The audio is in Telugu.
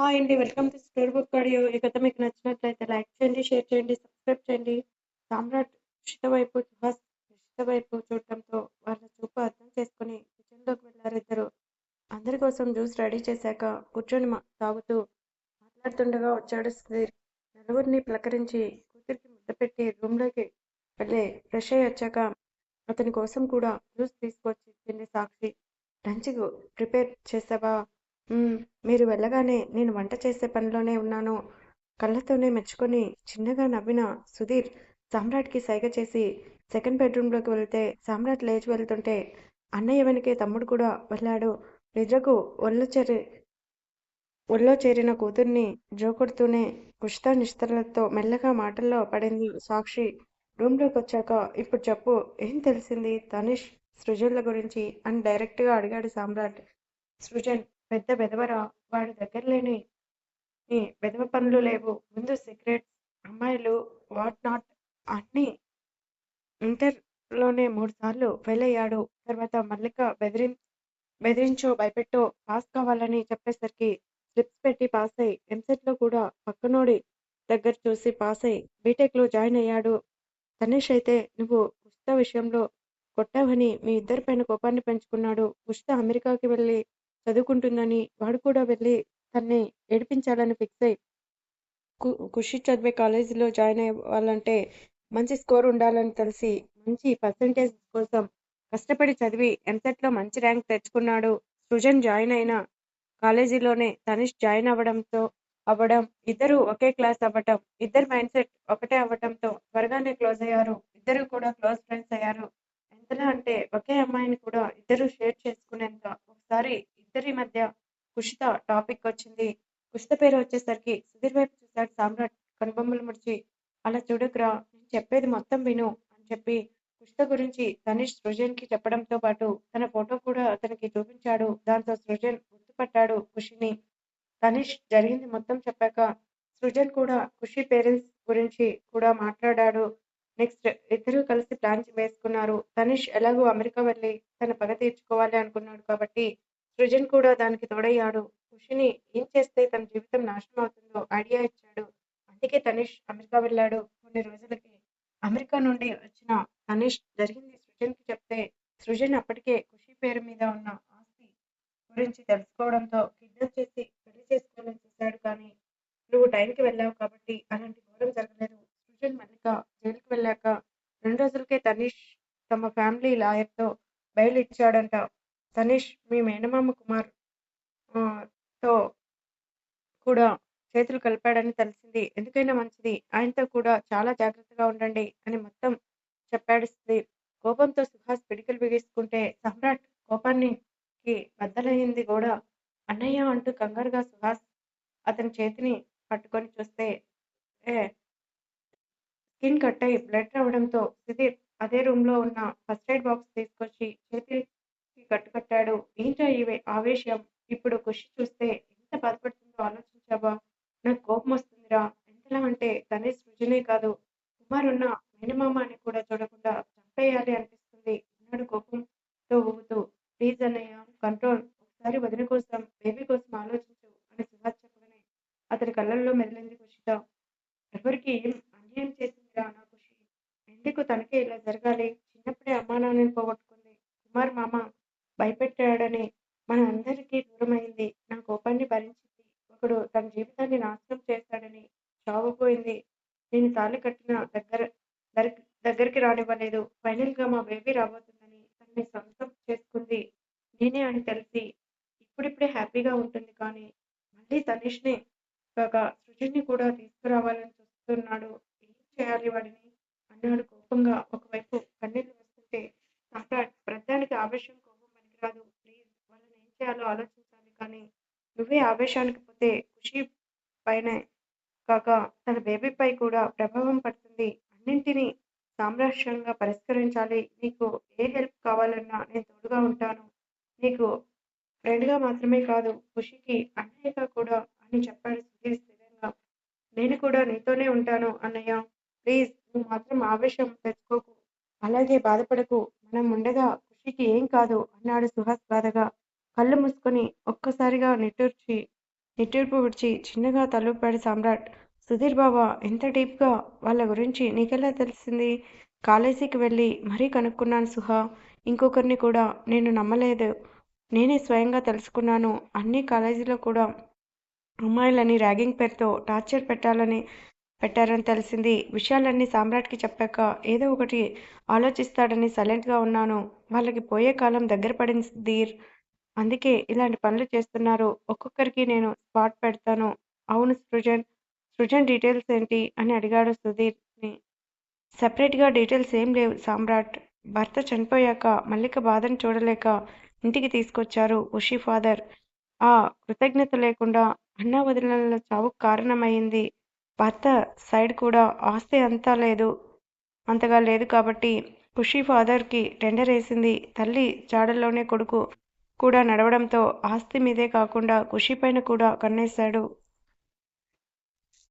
హాయ్ అండి. Welcome to story book audio. ఈ కథ మీకు నచ్చినట్లయితే లైక్ చేయండి, షేర్ చేయండి, సబ్స్క్రైబ్ చేయండి. సామ్రాట్ రుషిత వైపు సుహాస్ రుషిత వైపు చూడటంతో వాళ్ళ చూపు అర్థం చేసుకుని కిచెన్లోకి వెళ్ళారిద్దరు. అందరి కోసం జ్యూస్ రెడీ చేశాక కూర్చొని తాగుతూ మాట్లాడుతుండగా వచ్చాడు సుధీర్. నలుగురిని పలకరించి కూతురికి ముద్ద పెట్టి రూమ్లోకి వెళ్ళి ఫ్రెష్ అయ్యి వచ్చాక అతని కోసం కూడా జ్యూస్ తీసుకొచ్చి తిండి సాక్షి. లంచ్ ప్రిపేర్ చేసావా? మీరు వెళ్ళగానే నేను వంట చేసే పనిలోనే ఉన్నాను. కళ్ళతోనే మెచ్చుకొని చిన్నగా నవ్విన సుధీర్ సామ్రాట్కి సైగ చేసి సెకండ్ బెడ్రూమ్లోకి వెళ్తే సామ్రాట్ లేచి వెళ్తుంటే అన్నయ్య వెనకే తమ్ముడు కూడా వెళ్ళాడు. నిద్రకు ఒళ్ళు చేరి ఒళ్ళో చేరిన కూతుర్ని జోకొడుతూనే కుష్ఠా నిస్తరలతో మెల్లగా మాటల్లో పడింది సాక్షి. రూంలోకొచ్చాక ఇప్పుడు చెప్పు ఏం తెలిసింది తనిష్ సృజన్ల గురించి అని డైరెక్ట్గా అడిగాడు సామ్రాట్. సృజన్ పెద్ద బెదవరా వాడి దగ్గరలేని బెదవ పనులు లేవు. ముందు సిగరెట్స్, అమ్మాయిలు, వాట్ నాట్ అన్ని ఇంటర్లోనే మూడుసార్లు ఫెయిల్ అయ్యాడు. తర్వాత మల్లిక బెదిరిం బెదిరించో భయపెట్టో పాస్ కావాలని చెప్పేసరికి స్లిప్స్ పెట్టి పాస్ ఎంసెట్లో కూడా పక్కనోడి దగ్గర చూసి పాస్ బీటెక్లో జాయిన్ అయ్యాడు. తనేష్ అయితే నువ్వు ఉచిత విషయంలో కొట్టావని మీ ఇద్దరి పైన కోపాన్ని పెంచుకున్నాడు. ఉచిత అమెరికాకి వెళ్ళి చదువుకుంటుందని వాడు కూడా వెళ్ళి తన్ని ఏడిపించాలని ఫిక్స్ అయి కు ఖుషి చదివే కాలేజీలో జాయిన్ అవ్వాలంటే మంచి స్కోర్ ఉండాలని తెలిసి మంచి పర్సంటేజ్ కోసం కష్టపడి చదివి ఎంసెట్లో మంచి ర్యాంక్ తెచ్చుకున్నాడు. సృజన్ జాయిన్ అయిన కాలేజీలోనే తనిష్ జాయిన్ అవ్వడంతో అవ్వడం ఇద్దరూ ఒకే క్లాస్ అవ్వటం ఇద్దరి మైండ్ సెట్ ఒకటే అవ్వటంతో త్వరగానే క్లోజ్ అయ్యారు. ఇద్దరూ కూడా క్లోజ్ ఫ్రెండ్స్ అయ్యారు. ఎంతలా అంటే ఒకే అమ్మాయిని కూడా ఇద్దరూ షేర్ చేసుకునేంత. ఇద్దరి మధ్య కుషిత టాపిక్ వచ్చింది. కుషిత పేరు వచ్చేసరికి సుధీర్ వైపు చూశాడు సామ్రాట్ కనుబొమ్మలు ముడిచి. అలా చూడకురా నేను చెప్పేది మొత్తం విను అని చెప్పి కుషిత గురించి తనీష్ సృజన్కి చెప్పడంతో పాటు తన ఫోటో కూడా అతనికి చూపించాడు. దాంతో సృజన్ గుర్తుపట్టాడు ఖుషిని. తనీష్ జరిగింది మొత్తం చెప్పాక సృజన్ కూడా ఖుషి పేరెంట్స్ గురించి కూడా మాట్లాడాడు. నెక్స్ట్ ఇద్దరు కలిసి ప్లాన్ వేసుకున్నారు. తనీష్ ఎలాగో అమెరికా వెళ్ళి తన పగ తీర్చుకోవాలి అనుకున్నాడు కాబట్టి సృజన్ కూడా దానికి తోడయ్యాడు. ఖుషిని ఏం చేస్తే తన జీవితం నాశనం అవుతుందో ఐడియా ఇచ్చాడు. అందుకే తనీష్ అమెరికా వెళ్ళాడు. కొన్ని రోజులకి అమెరికా నుండి వచ్చిన తనీష్ జరిగింది సృజన్కి చెప్తే సృజన్ అప్పటికే ఖుషి పేరు మీద ఉన్న ఆస్తి గురించి తెలుసుకోవడంతో కిడ్నాప్ చేసి పెళ్ళి చేసుకోవాలని చూశాడు కానీ నువ్వు టైంకి వెళ్ళావు కాబట్టి అలాంటి ఘోరం జరగలేదు. సృజన్ మల్లిక జైలుకి వెళ్ళాక రెండు రోజులకే తనీష్ తమ ఫ్యామిలీ లాయర్తో బయలు ఇచ్చాడంట. తనీష్ మీ మేనమామ కుమార్తో కూడా చేతులు కలిపాడని తెలిసింది. ఎందుకైనా మంచిది ఆయనతో కూడా చాలా జాగ్రత్తగా ఉండండి అని మొత్తం చెప్పాడు సుధీర్. కోపంతో సుహాస్ పిడికలు బిగిస్తుంటే సమ్రాట్ కోపానికి బద్దలయ్యింది కూడా అన్నయ్య అంటూ కంగారుగా సుహాస్ అతని చేతిని పట్టుకొని చూస్తే స్కిన్ కట్ అయి బ్లడ్ రావడంతో సుధీర్ అదే రూమ్లో ఉన్న ఫస్ట్ ఎయిడ్ బాక్స్ తీసుకొచ్చి చేతికి అడిగాడు ఏంట్రా ఈ ఆవేశం? ఇప్పుడు ఖుషి చూస్తే ఎంత బాధపడుతుందో ఆలోచించావా? నాకు కోపం వస్తుందిరా. ఎంతలా అంటే తనే సృజనే కాదు కుమార్ ఉన్న మేనమామ అని కూడా చూడకుండా చంపేయాలి అనిపిస్తుంది అన్నాడు కోపంతో ఊగుతూ. ప్లీజ్ అన్నయ్య కంట్రోల్. ఒకసారి వదిన కోసం, బేబీ కోసం ఆలోచించు అని సుహాస్ చెప్పగానే అతని కళ్ళల్లో మెదిలింది కుషిత. ఎవరికి అన్యాయం చేసిందిరా నా ఖుషి? ఎందుకు తనకే ఇలా జరగాలి? చిన్నప్పుడే అమ్మానాన్నని పోగొట్టుకుంది. కుమార్ మామ భయపెట్టాడని మన అందరికీ దూరమైంది. నా కోపాన్ని భరించింది. ఒకడు తన జీవితాన్ని నాశనం చేశాడని చావపోయింది నేను తాళి కట్టిన దగ్గర దగ్గరికి రానివ్వలేదు. ఫైనల్గా మా బేబీ రాబోతుందని తనని సొంతం చేసుకుంది నేనే అని తెలిసి ఇప్పుడిప్పుడే హ్యాపీగా ఉంటుంది కానీ మళ్ళీ తనీష్ నే కాక సృజన్ని కూడా తీసుకురావాలని చూస్తున్నాడు. ఏం చేయాలి వాడిని? అన్నాడు కోపంగా. ఒకవైపు కన్నీళ్ళు వస్తుంటే సమ్రాట్ ప్రధానికి ఆవేశం కోపం ప్లీజ్ వాళ్ళని ఏం చేయాలో ఆలోచించాలి కానీ నువ్వే ఆవేశానికి పోతే ఖుషి పైన కాక తన బేబీపై కూడా ప్రభావం పడుతుంది. అన్నింటినీ సామరస్యంగా పరిష్కరించాలి. నీకు ఏ హెల్ప్ కావాలన్నా నేను తోడుగా ఉంటాను. నీకు ఫ్రెండ్గా మాత్రమే కాదు ఖుషికి అన్నయ్యగా కూడా అని చెప్పాడు సుధీర్ స్థిరంగా. నేను కూడా నీతోనే ఉంటాను అన్నయ్య. ప్లీజ్ నువ్వు మాత్రం ఆవేశం తెచ్చుకోకు. అలాగే బాధపడకు. మనం ఉండగా ఖుషికి ఏం కాదు అన్నాడు సుహాస్ బాధగా. కళ్ళు మూసుకొని ఒక్కసారిగా నిట్టూర్చి నిట్టూర్పు విడిచి చిన్నగా తలూపాడు సామ్రాట్. సుధీర్ బాబా ఎంత డీప్గా వాళ్ళ గురించి నీకెలా తెలిసింది? కాలేజీకి వెళ్ళి మరీ కనుక్కున్నాను సుహా. ఇంకొకరిని కూడా నేను నమ్మలేదు. నేనే స్వయంగా తెలుసుకున్నాను. అన్ని కాలేజీలో కూడా అమ్మాయిలని ర్యాగింగ్ పేరుతో టార్చర్ పెట్టాలని పెట్టారని తెలిసింది. విషయాలన్నీ సామ్రాట్కి చెప్పాక ఏదో ఒకటి ఆలోచిస్తాడని సైలెంట్గా ఉన్నాను. వాళ్ళకి పోయే కాలం దగ్గర పడింది సుధీర్. అందుకే ఇలాంటి పనులు చేస్తున్నారు. ఒక్కొక్కరికి నేను స్పాట్ పెడతాను. అవును సృజన్. సృజన్ డీటెయిల్స్ ఏంటి? అని అడిగాడు సుధీర్ని. సపరేట్గా డీటెయిల్స్ ఏం లేవు సామ్రాట్. భర్త చనిపోయాక మల్లిక బాధను చూడలేక ఇంటికి తీసుకొచ్చారు ఉషి ఫాదర్. ఆ కృతజ్ఞత లేకుండా అన్నా వదిలిన చావుకు కారణమైంది భర్త సైడ్ కూడా ఆస్తి అంతా లేదు అంతగా లేదు కాబట్టి ఖుషీ ఫాదర్కి టెండర్ వేసింది. తల్లి జాడల్లోనే కొడుకు కూడా నడవడంతో ఆస్తి మీదే కాకుండా ఖుషీ పైన కూడా కన్నేశాడు